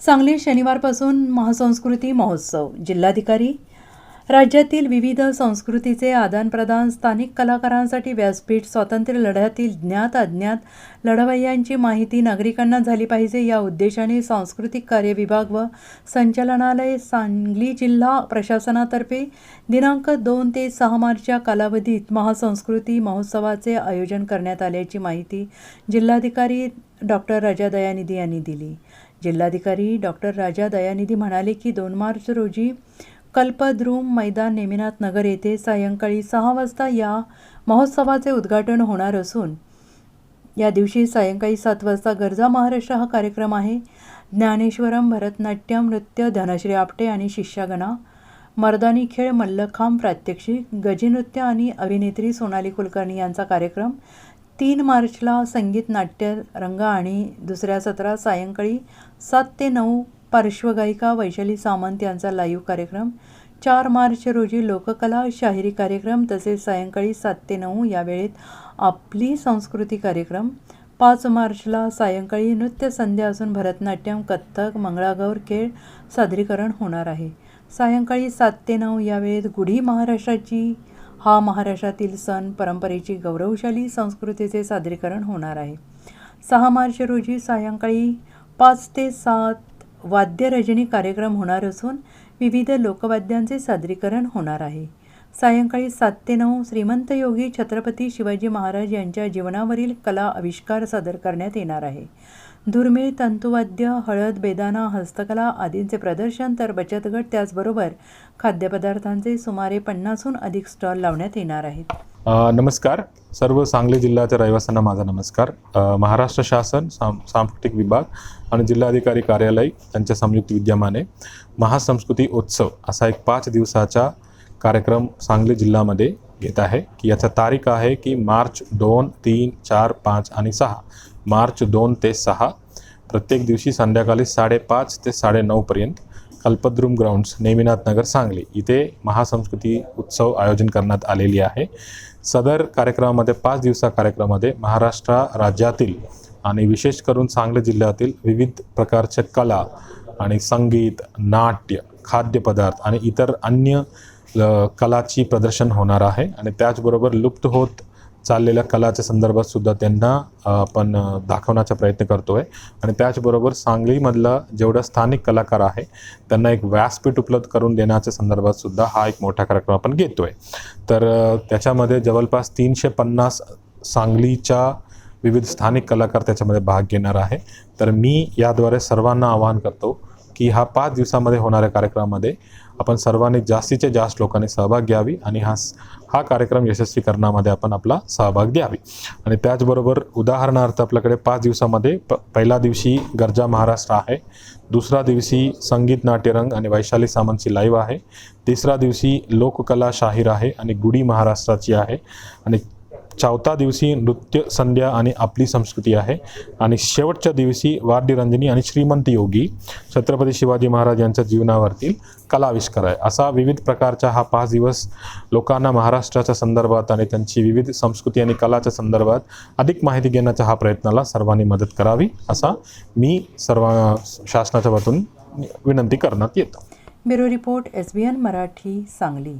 सांगली शनिवारपासून महासंस्कृती महोत्सव. जिल्हाधिकारी राज्यातील विविध संस्कृतीचे आदानप्रदान स्थानिक कलाकारांसाठी व्यासपीठ स्वातंत्र्य लढ्यातील ज्ञात अज्ञात लढवय्यांची माहिती नागरिकांना झाली पाहिजे या उद्देशाने सांस्कृतिक कार्य विभाग व संचालनालय सांगली जिल्हा प्रशासनातर्फे दिनांक दोन ते सहा मार्चच्या कालावधीत महासंस्कृती महोत्सवाचे आयोजन करण्यात आल्याची माहिती जिल्हाधिकारी डॉक्टर राजा दयानिधी यांनी दिली. जिल्हाधिकारी डॉक्टर राजा दयानिधी म्हणाले की दोन मार्च रोजी कल्पद्रुम मैदान नेमिनाथ नगर येथे सायंकाळी सहा वाजता या महोत्सवाचे उद्घाटन होणार असून या दिवशी सायंकाळी सात वाजता गरजा महाराष्ट्र हा कार्यक्रम आहे. ज्ञानेश्वरम भरतनाट्यम नृत्य धनश्री आपटे आणि शिष्यागणा मर्दानी खेळ मल्लखांब प्रात्यक्षिक गजीनृत्य आणि अभिनेत्री सोनाली कुलकर्णी यांचा कार्यक्रम तीन मार्चला संगीत नाट्य रंग आणि दुसऱ्या सत्रात सायंकाळी सात ते नऊ पार्श्वगायिका वैशाली सामंत यांचा लाईव्ह कार्यक्रम. चार मार्च रोजी लोककला शाहिरी कार्यक्रम तसेच सायंकाळी सात ते नऊ या वेळेत आपली संस्कृती कार्यक्रम. पाच मार्चला सायंकाळी नृत्य संध्या असून भरतनाट्यम कथ्थक मंगळागौर खेळ सादरीकरण होणार आहे. सायंकाळी सात ते नऊ या वेळेत गुढी महाराष्ट्राची हा महाराष्ट्रातील सण परंपरेची गौरवशाली संस्कृतीचे सादरीकरण होणार आहे. सहा मार्च रोजी सायंकाळी पाच ते सात वाद्यरजनी कार्यक्रम होणार असून विविध लोकवाद्यांचे सादरीकरण होणार आहे. सायंकाळी सात ते नऊ श्रीमंत योगी छत्रपती शिवाजी महाराज यांच्या जीवनावरील कला आविष्कार सादर करण्यात येणार आहे. दुर्मिळ तंतुवाद्य हळद बेदाना हस्तकला आदींचे प्रदर्शन तर बचत गट त्याचबरोबर खाद्यपदार्थांचे सुमारे पन्नासहून अधिक स्टॉल लावण्यात येणार आहेत. नमस्कार. सर्व सांगली जिल्ह्याच्या रहिवाशांना माझा नमस्कार. महाराष्ट्र शासन सां सांस्कृतिक विभाग आणि जिल्हाधिकारी कार्यालय यांच्या संयुक्त विद्यमाने महासंस्कृती उत्सव असा एक पाच दिवसाचा कार्यक्रम सांगली जिल्ह्यामध्ये घेत आहे की याचा तारीख आहे की मार्च दोन तीन चार पाच आणि सहा. मार्च दोन ते सहा. प्रत्येक दिवशी संध्याकाळी साडेपाच ते साडेनऊपर्यंत कल्पद्रुम ग्राउंड्स नेमिनाथ नगर सांगली इथे महासंस्कृती उत्सव आयोजन करण्यात आलेली आहे. सदर कार्यक्रमामध्ये पाच दिवसा कार्यक्रमामध्ये महाराष्ट्र राज्यातील आणि विशेष करून सांगली जिल्ह्यातील विविध प्रकारच्या कला आणि संगीत नाट्य खाद्यपदार्थ आणि इतर अन्य कलाची प्रदर्शन होणार आहे. आणि त्याचबरोबर लुप्त होत चाललेल्या कलाच्या संदर्भात सुद्धा त्यांना आपण दाखवण्याचा प्रयत्न करतो आहे आणि त्याचबरोबर सांगलीमधला जेवढा स्थानिक कलाकार आहे त्यांना एक व्यासपीठ उपलब्ध करून देण्याच्या संदर्भात सुद्धा हा एक मोठा कार्यक्रम आपण घेतो आहे तर त्याच्यामध्ये जवळपास तीनशे पन्नास सांगलीच्या विविध स्थानिक कलाकार त्याच्यामध्ये भाग घेणार आहे. तर मी याद्वारे सर्वांना आवाहन करतो की हा पाच दिवसामध्ये होणाऱ्या कार्यक्रमामध्ये आपण सर्वांनी जास्तीचे जास्त लोकांनी सहभाग घ्यावी आणि हा हा कार्यक्रम यशस्वी करण्यामध्ये आपण आपला सहभाग द्यावी. आणि त्याचबरोबर उदाहरणार्थ आपल्याकडे पाच दिवसामध्ये प पहिल्या दिवशी गरजा महाराष्ट्र आहे दुसरा दिवशी संगीत नाट्यरंग आणि वैशाली सामंतची लाईव्ह आहे तिसरा दिवशी लोककला शाहीर आहे आणि गुढी महाराष्ट्राची आहे आणि चौथा दिवशी नृत्य संध्या आणि आपली संस्कृती आहे. आणि शेवटच्या दिवशी वाद्यरंजनी आणि श्रीमंत योगी छत्रपती शिवाजी महाराज यांच्या जीवनावरतील कलाविष्कार आहे. असा विविध प्रकारचा हा पाच दिवस लोकांना महाराष्ट्राच्या संदर्भात आणि त्यांची विविध संस्कृती आणि कलाच्या संदर्भात अधिक माहिती घेण्याच्या हा प्रयत्नाला सर्वांनी मदत करावी असा मी सर्व शासनाच्या वतून विनंती करण्यात येतो. Bureau report S B N Marathi Sangli.